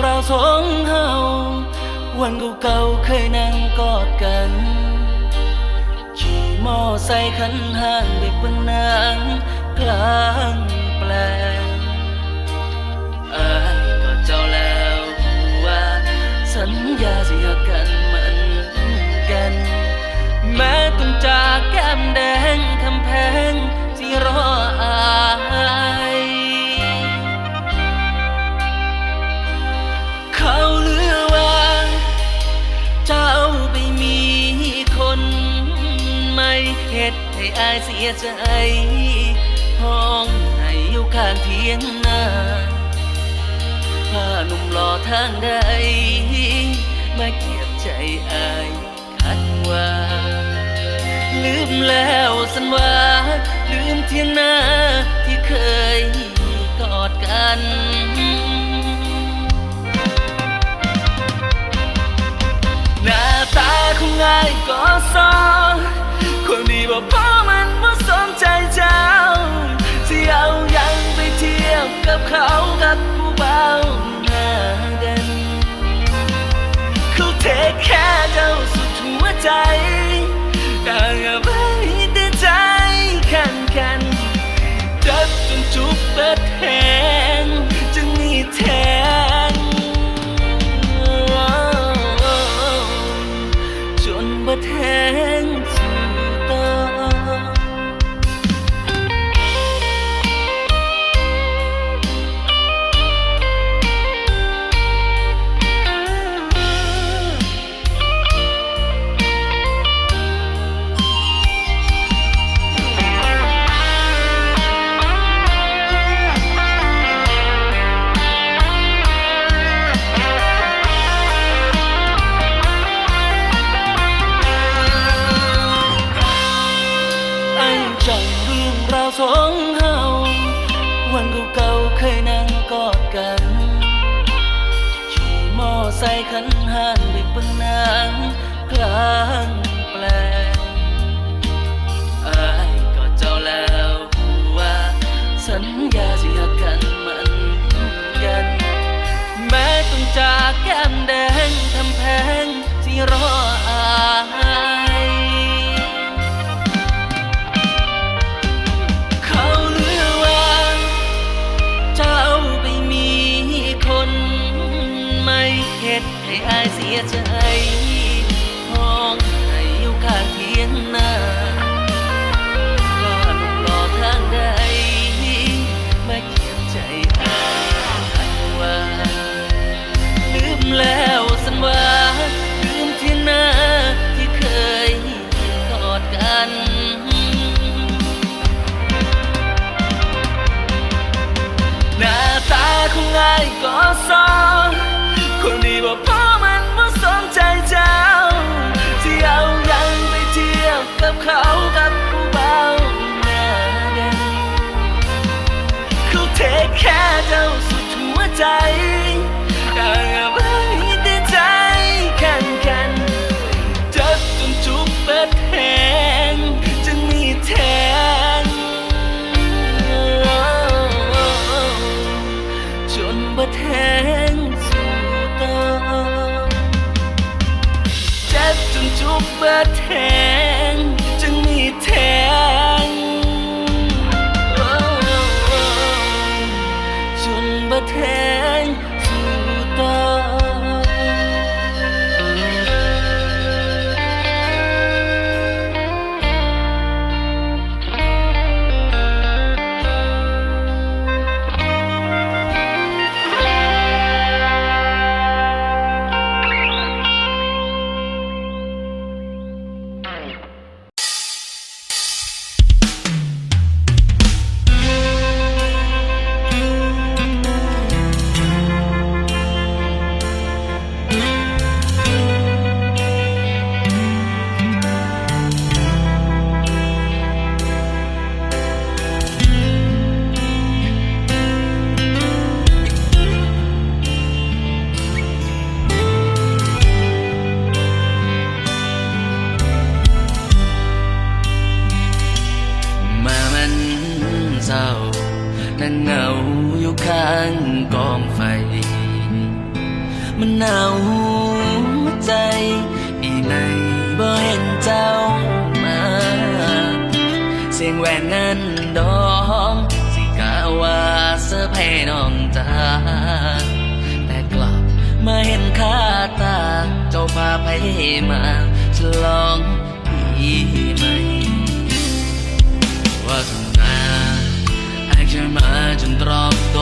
เราสองเฮาวันเก่าๆเคยนั่งกอดกัน ขี่มอไซค์คันห้างเด็กบนนางกลางแปลงอายก็เจ้าแล้วว่าสัญญาสิหักกันเหมือนกัน แม้ต้องจากแก้มแดงคำแพง ยเสียใจห้องให้อยู่ข้างเทียงนาพาหนุ่มหล่อทางใด มาเกียบใจอายคันว่า ลืมแล้วสันว่า ลืมเทียงนาที่เคยกอดกันหน้าตาของง่ายก็สอ ใจต่างเอาไปแต่ใจขันกันจับจนจุกเปิด ขันห้างเด็กบนนางกลางแปลงอายก็เจ้าแล้วว่า สัญญาสิหักกันมันกัน แม้ต้องจากแก้มแดงทำแพงที่รอ เหตุให้อายเสียใจห้องให้อยู่ข้างเทียงนาก็หนุ่มรอทางใดมาเขียนใจอายว่าลืมแล้วสันว่าลืมที่หน้าที่เคยกอดกันหน้าตาของง่ายก็สอน ดีบอ ยงแหวนเงินดอง สิกาว่าเสื้อแพน้องจาแต่กลับมาเห็นค่าตา เจ้าพาไปมาฉลองปีใหม่ว่าทุกาแอคชั่มาจนตรอบโต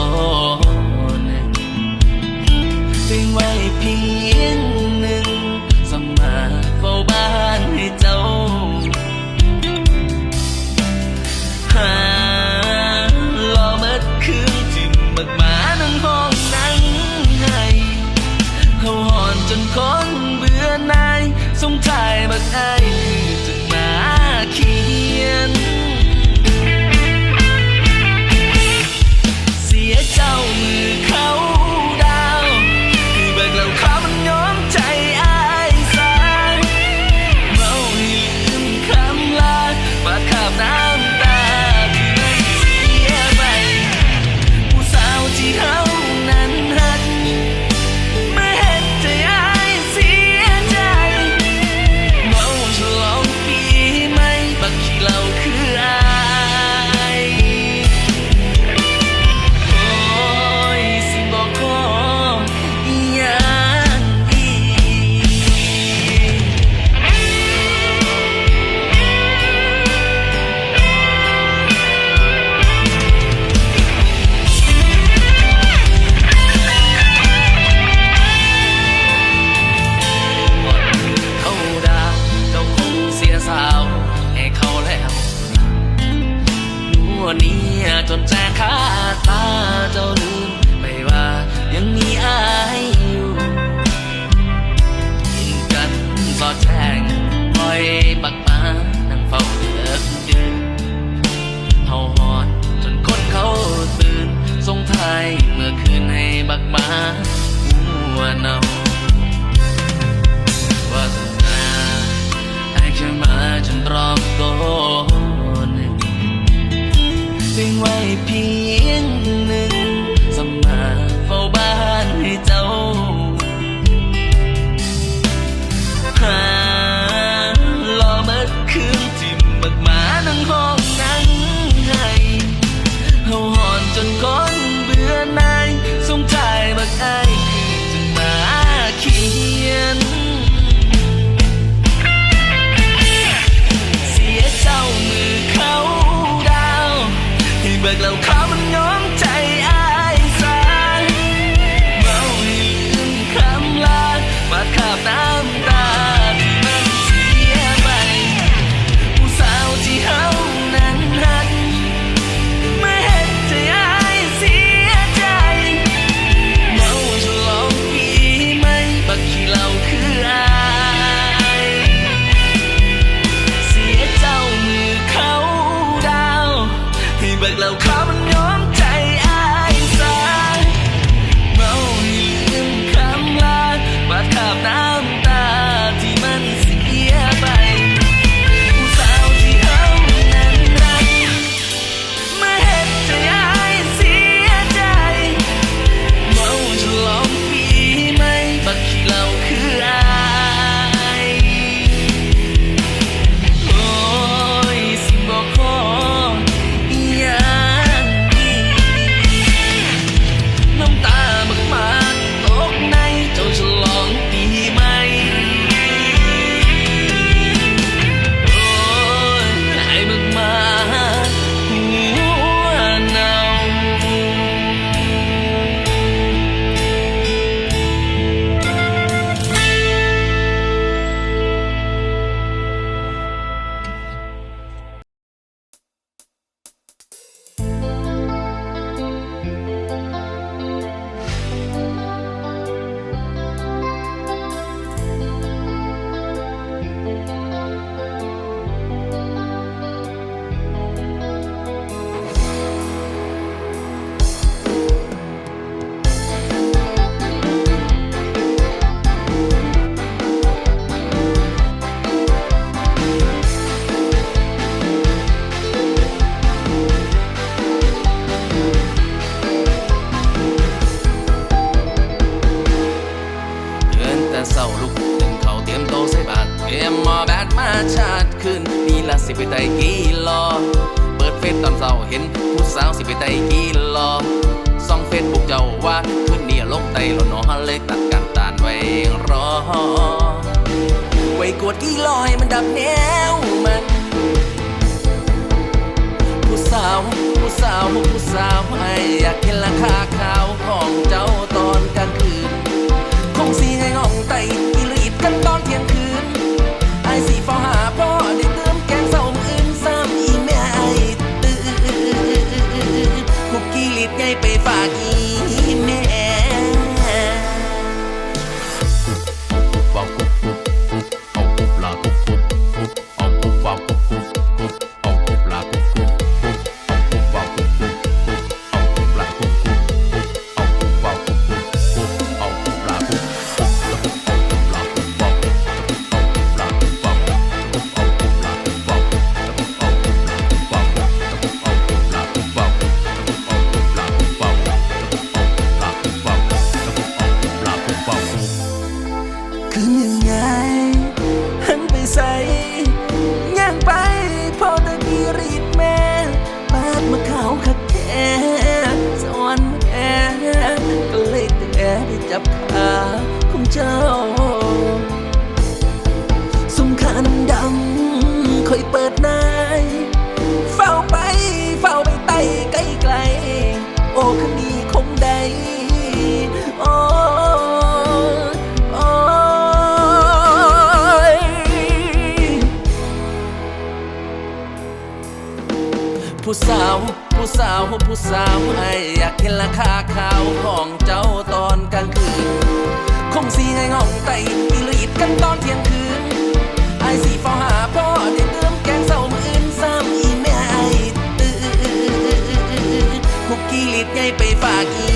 ย้ใจอายสางเมาลืมคำลามาขาบน้ำตาที่มันเสียไปผู้สาวที่เฮานั้นหักไม่เห็นใจอายเสียใจ เมาฉลองปีใหมบักเหล้าคืออายเสียเจ้ามือเขาดาวให้บักเหล้าเขามัอ ไว้กวดกี่ลอยมันดับแนวมันผู้สาว ผู้สาว ผู้สาวไอ้อยากเห็นราคาขาวของเจ้า เจ้า สุมคันดำค่อยเปิดนายเฝ้าไปเฝ้าไปไต่ไกลไกล โอ้คนีคงได้โอ้ผู้สาว ผู้สาว ผู้สาวไออยากเห็นราคาข่าวของเจ้าตอนกลางคืน คงสีให้งองไตมีลีดกันตอนเที่ยงคืนไอสีฟ้าหาพ่อเด็เติมแกงเศร้ามืออื่นซ้ำอีแม่ไอตื่นมุกกี้ลีดใหญ่ไปฝากอี